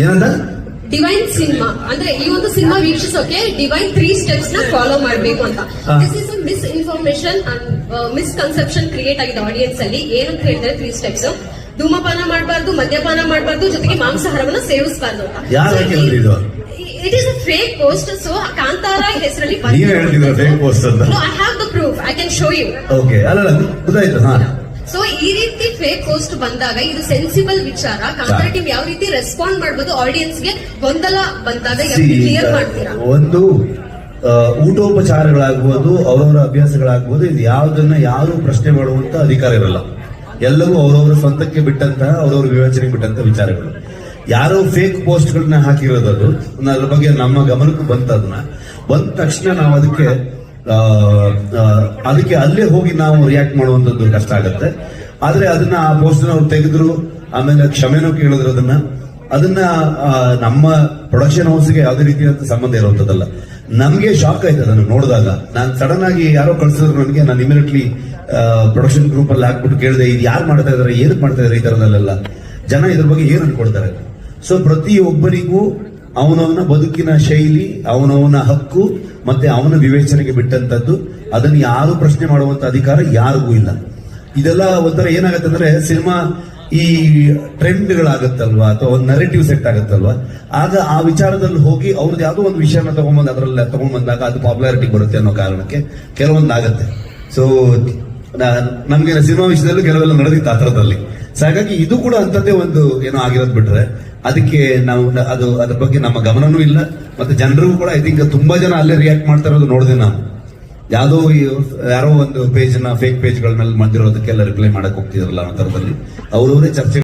ಏನಂತ? Divine cinema ಅಂದ್ರೆ ಈ ಒಂದು ಸಿನಿಮಾ ವೀಕ್ಷಿಸೋಕೆ ಡಿವೈನ್ ತ್ರೀ ಸ್ಟೆಪ್ಸ್ನ ಫಾಲೋ ಮಾಡಬೇಕು ಅಂತ. This is misinformation and misconception create ಆಗಿದೆ ಆಡಿಯನ್ಸ್ ಅಲ್ಲಿ ಏನಂತ ಹೇಳಿದ್ರೆ ತ್ರೀ ಸ್ಟೆಪ್ಸ್ ಧೂಮಪಾನ ಮಾಡಬಾರ್ದು ಮದ್ಯಪಾನ ಮಾಡಬಾರ್ದು ಜೊತೆಗೆ ಮಾಂಸಾಹಾರವನ್ನು ಸೇವಿಸಬಾರ್ದು ಅಂತ? It is a fake post so Kantara ಹೆಸರಲ್ಲಿ I have the proof I can show you okay ಅಲ್ಲ ಗೊತ್ತಾಯ್ತು ಹಾ. ಸೊ ಈ ರೀತಿ ಫೇಕ್ ಪೋಸ್ಟ್ ಬಂದಾಗ ಇದು ಸೆನ್ಸಿಬಲ್ ವಿಚಾರ. ಕಾಂಪರೇಟಿವ್ ಟೀಮ್ ಯಾವ ರೀತಿ ರೆಸ್ಪಾಂಡ್ ಮಾಡಬಹುದು ಆಡಿಯನ್ಸ್ಗೆ ಗೊಂದಲ ಬಂದಾಗ ಕ್ಲಿಯರ್ ಮಾಡ್ತೀರಾ? ಒಂದು ಊಟೋಪಚಾರಗಳಾಗ್ಬೋದು ಅವರವರ ಅಭ್ಯಾಸಗಳಾಗ್ಬೋದು ಇದು ಯಾವ್ದನ್ನ ಯಾರು ಪ್ರಶ್ನೆ ಮಾಡುವಂತ ಅಧಿಕಾರ ಇರಲ್ಲ. ಎಲ್ಲವೂ ಅವರವರ ಸ್ವಂತಕ್ಕೆ ಬಿಟ್ಟಂತಹ ಅವರವರ ವಿವೇಚನೆಗೆ ಬಿಟ್ಟಂತ ವಿಚಾರಗಳು. ಯಾರೋ ಫೇಕ್ ಪೋಸ್ಟ್ ಗಳನ್ನ ಹಾಕಿರೋದದು ಅದ್ರ ಬಗ್ಗೆ ನಮ್ಮ ಗಮನಕ್ಕೆ ಬಂತ ಅದನ್ನ ಬಂದ ತಕ್ಷಣ ನಾವು ಅದಕ್ಕೆ ಅದಕ್ಕೆ ಅಲ್ಲೇ ಹೋಗಿ ನಾವು ರಿಯಾಕ್ಟ್ ಮಾಡುವಂತದ್ದು ಕಷ್ಟ ಆಗುತ್ತೆ. ಆದ್ರೆ ಅದನ್ನ ಆ ಪೋಸ್ಟ್ ಅವ್ರು ತೆಗೆದ್ರು, ಆಮೇಲೆ ಕ್ಷಮೆನೂ ಕೇಳಿದ್ರು ಅದನ್ನ. ಅದನ್ನ ನಮ್ಮ ಪ್ರೊಡಕ್ಷನ್ ಹೌಸ್ಗೆ ಯಾವುದೇ ರೀತಿಯಾದ ಸಂಬಂಧ ಇರುವಂತದ್ದಲ್ಲ ನಮ್ಗೆ ಶಾಕ್ ಆಯ್ತು ಅದನ್ನು ನೋಡಿದಾಗ. ನಾನು ಸಡನ್ ಆಗಿ ಯಾರೋ ಕಳ್ಸಿದ್ರು ನನಗೆ, ನಾನು ಇಮಿಡಿಯೇಟ್ಲಿ ಪ್ರೊಡಕ್ಷನ್ ಗ್ರೂಪ್ ಅಲ್ಲಿ ಹಾಕ್ಬಿಟ್ಟು ಕೇಳಿದೆ, ಇದು ಯಾರು ಮಾಡ್ತಾ ಇದಾರೆ ಏನಕ್ಕೆ ಮಾಡ್ತಾ ಇದಾರೆ ಈ ತರದಲ್ಲೆಲ್ಲ? ಜನ ಇದ್ರ ಬಗ್ಗೆ ಏನು ಅನ್ಕೊಳ್ತಾರೆ? ಸೊ ಪ್ರತಿಯೊಬ್ಬರಿಗೂ ಅವನವನ ಬದುಕಿನ ಶೈಲಿ, ಅವನವನ ಹಕ್ಕು ಮತ್ತೆ ಅವನ ವಿವೇಚನೆಗೆ ಬಿಟ್ಟಂತದ್ದು. ಅದನ್ನು ಯಾರು ಪ್ರಶ್ನೆ ಮಾಡುವಂತ ಅಧಿಕಾರ ಯಾರಿಗೂ ಇಲ್ಲ. ಇದೆಲ್ಲ ಒಂಥರ ಏನಾಗತ್ತೆ ಅಂದ್ರೆ ಸಿನಿಮಾ ಈ ಟ್ರೆಂಡ್ಗಳಾಗತ್ತಲ್ವಾ? ಅಥವಾ ಒಂದು ನರೇಟಿವ್ ಸೆಟ್ ಆಗುತ್ತಲ್ವಾ? ಆಗ ಆ ವಿಚಾರದಲ್ಲಿ ಹೋಗಿ ಅವ್ರದ್ದು ಯಾವುದೋ ಒಂದು ವಿಷಯನ ತಗೊಂಡ್ಬಂದು ಅದರಲ್ಲಿ ತಗೊಂಡ್ಬಂದಾಗ ಅದು ಪಾಪ್ಯುಲಾರಿಟಿ ಬರುತ್ತೆ ಅನ್ನೋ ಕಾರಣಕ್ಕೆ ಕೆಲವೊಂದು ಆಗುತ್ತೆ ಸೊ ನಮ್ಗೆ ಸಿನಿಮಾ ವಿಷಯದಲ್ಲೂ ಕೆಲವೆಲ್ಲ ನಡೆದಿತ್ತು ಆ ಸೊ ಹಾಗಾಗಿ ಇದು ಕೂಡ ಅಂಥದ್ದೇ ಒಂದು ಏನೋ ಆಗಿರೋದು ಬಿಟ್ರೆ ಅದಕ್ಕೆ ನಾವು ಅದು ಅದ್ರ ಬಗ್ಗೆ ನಮ್ಮ ಗಮನನೂ ಇಲ್ಲ. ಮತ್ತೆ ಜನರಿಗೂ ಕೂಡ ಐ ತಿಂಕ್ ತುಂಬಾ ಜನ ಅಲ್ಲೇ ರಿಯಾಕ್ಟ್ ಮಾಡ್ತಾ ಇರೋದು ನೋಡಿದೆ ನಾನು. ಯಾವುದೋ ಯಾರೋ ಒಂದು ಪೇಜ್ನ ಫೇಕ್ ಪೇಜ್ಗಳ ಮೇಲೆ ಮಾಡಿರೋದಕ್ಕೆಲ್ಲ ರಿಪ್ಲೈ ಮಾಡಕ್ ಹೋಗ್ತಿದ್ರಲ್ಲ ಥರದಲ್ಲಿ. ಅವರವರೇ ಚರ್ಚೆ